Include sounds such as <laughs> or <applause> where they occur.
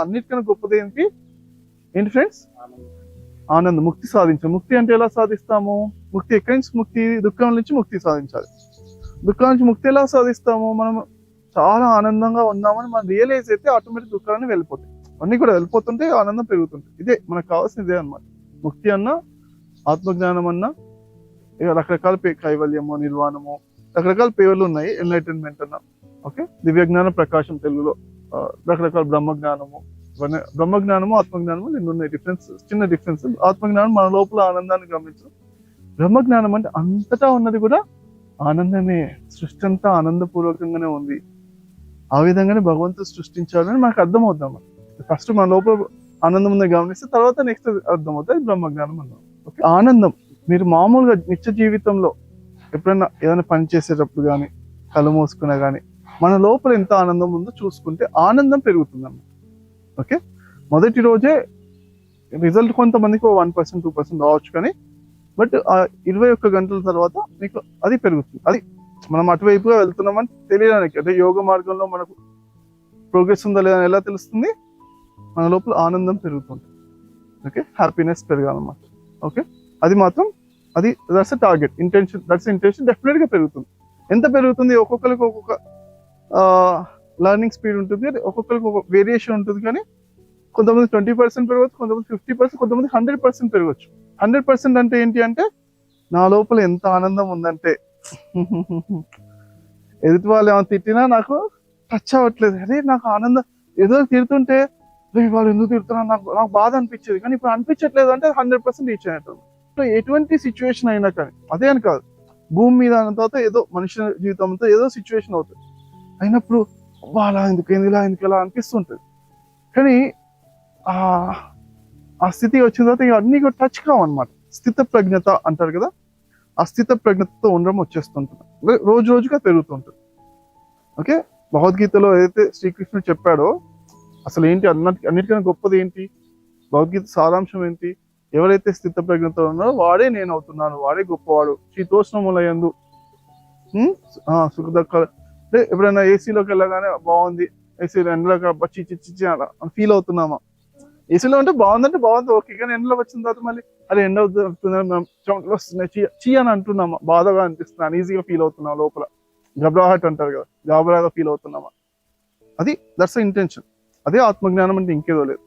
అన్నిటికన్నా గొప్పది ఏంటి? ఏంటి ఫ్రెండ్స్ ఆనందం. ముక్తి సాధించు ముక్తి అంటే ఎలా సాధిస్తాము? ముక్తి ఎక్కడి నుంచి ముక్తి? దుఃఖం నుంచి ముక్తి సాధించాలి. దుఃఖం నుంచి ముక్తి ఎలా సాధిస్తాము? మనం చాలా ఆనందంగా ఉన్నామని మనం రియలైజ్ అయితే ఆటోమేటిక్ దుఃఖాలని వెళ్ళిపోతాయి. అన్ని కూడా వెళ్ళిపోతుంటే ఆనందం పెరుగుతుంది ఇదే మనకు కావాల్సిన ఇదే అనమాట ముక్తి అన్న ఆత్మజ్ఞానం అన్నా ఇక రకరకాల పే కైవల్యము నిర్వాణము రకరకాల పేర్లు ఉన్నాయి. ఎన్లైటన్మెంట్ అన్న. ఓకే దివ్యజ్ఞాన ప్రకాశం తెలుగులో. రకరకాల బ్రహ్మజ్ఞానము ఇవన్నీ బ్రహ్మజ్ఞానము ఆత్మజ్ఞానము నేను ఉన్నాయి డిఫరెన్స్ చిన్న డిఫరెన్స్ ఆత్మజ్ఞానం మన లోపల ఆనందాన్ని గమనించడం. బ్రహ్మజ్ఞానం అంటే అంతటా ఉన్నది కూడా ఆనందమే సృష్టి అంతా ఆనందపూర్వకంగానే ఉంది. ఆ విధంగానే భగవంతుడు సృష్టించాలని మనకు అర్థమవుతాం ఫస్ట్ మన లోపల ఆనందం ఉందని గమనిస్తే తర్వాత నెక్స్ట్ అర్థమవుతుంది బ్రహ్మజ్ఞానం అన్నాం ఓకే ఆనందం మీరు మామూలుగా నిత్య జీవితంలో ఎప్పుడైనా ఏదైనా పని చేసేటప్పుడు కానీ కళ్ళు మూసుకున్నా కానీ మన లోపల ఎంత ఆనందం ఉందో చూసుకుంటే ఆనందం పెరుగుతుందన్నమాట. ఓకే? మొదటి రోజే రిజల్ట్ కొంతమందికి వన్ పర్సెంట్ టూ పర్సెంట్ రావచ్చు కానీ బట్ ఆ ఇరవై ఒక్క గంటల తర్వాత మీకు అది పెరుగుతుంది. అది మనం అటువైపుగా వెళ్తున్నామని తెలియడానికి అంటే యోగ మార్గంలో మనకు ప్రోగ్రెస్ ఉందా లేదా అని ఎలా తెలుస్తుంది? మన లోపల ఆనందం పెరుగుతుంది. ఓకే? హ్యాపీనెస్ పెరగాలన్నమాట. ఓకే? అది మాత్రం అది that's target intention that's intention డెఫినెట్గా పెరుగుతుంది. ఎంత పెరుగుతుంది? ఒక్కొక్కరికి ఒక్కొక్క లర్నింగ్ స్పీడ్ ఉంటుంది ఒక్కొక్కరికి ఒక వేరియేషన్ ఉంటుంది కానీ కొంతమంది ట్వంటీ పర్సెంట్ పెరగవచ్చు కొంతమంది ఫిఫ్టీ పర్సెంట్ కొంతమంది హండ్రెడ్ పర్సెంట్ పెరగవచ్చు హండ్రెడ్ పర్సెంట్ అంటే ఏంటి అంటే నా లోపల ఎంత ఆనందం ఉందంటే. <laughs> ఎదుటి వాళ్ళు ఏమైనా తిట్టినా నాకు టచ్ అవ్వట్లేదు. అరే నాకు ఆనందం. ఏదో తిడుతుంటే "రే, వాళ్ళు ఎందుకు తిడుతున్నారు? నాకు నాకు బాధ అనిపించేది. కానీ ఇప్పుడు అనిపించట్లేదు అంటే హండ్రెడ్ పర్సెంట్ రీచ్ అయినట్టు సో ఎటువంటి సిచ్యువేషన్ అయినా కానీ అదే అని కాదు. భూమి మీద అన్న తర్వాత ఏదో మనిషి జీవితంతో ఏదో సిచ్యువేషన్ అవుతుంది. అయినప్పుడు అలా ఎందుకు ఏంది ఇలా ఎందుకు ఇలా అనిపిస్తుంటుంది. కానీ ఆ ఆ స్థితి వచ్చిన తర్వాత ఇక అన్ని కూడా టచ్ కావన్నమాట స్థిత ప్రజ్ఞత అంటారు కదా ఆ స్థిత ప్రజ్ఞతతో ఉండడం వచ్చేస్తుంటుంది. రోజు రోజుగా పెరుగుతుంటుంది. ఓకే? భగవద్గీతలో ఏదైతే శ్రీకృష్ణుడు చెప్పాడో అసలు ఏంటి అన్నటి అన్నిటికన్నా గొప్పది ఏంటి? భగవద్గీత సారాంశం ఏంటి? ఎవరైతే స్థిత ప్రజ్ఞతో ఉన్నారో వాడే నేను అవుతున్నాను వాడే గొప్పవాడు. శీతోష్ణములయందు సుఖదక్క ఎప్పుడైనా ఏసీలోకి వెళ్ళగానే బాగుంది. ఏసీ ఎండలోకి చి చి చి అలా ఫీల్ అవుతున్నామా? ఏసీలో ఉంటే బాగుందంటే బాగుంది ఓకే. కానీ ఎండలో వచ్చిన తర్వాత మళ్ళీ అది ఎండ అవుతుంది మనం చెమటలు వస్తున్నాయి చీ చీ అని అంటున్నామా? బాధగా అనిపిస్తుంది. ఈజీగా ఫీల్ అవుతున్నాం లోపల. గబ్రాహట్ అంటారు కదా గాబరాగా ఫీల్ అవుతున్నామా? అది దట్స్ ఇంటెన్షన్ అదే ఆత్మజ్ఞానం అంటే ఇంకేదో లేదు.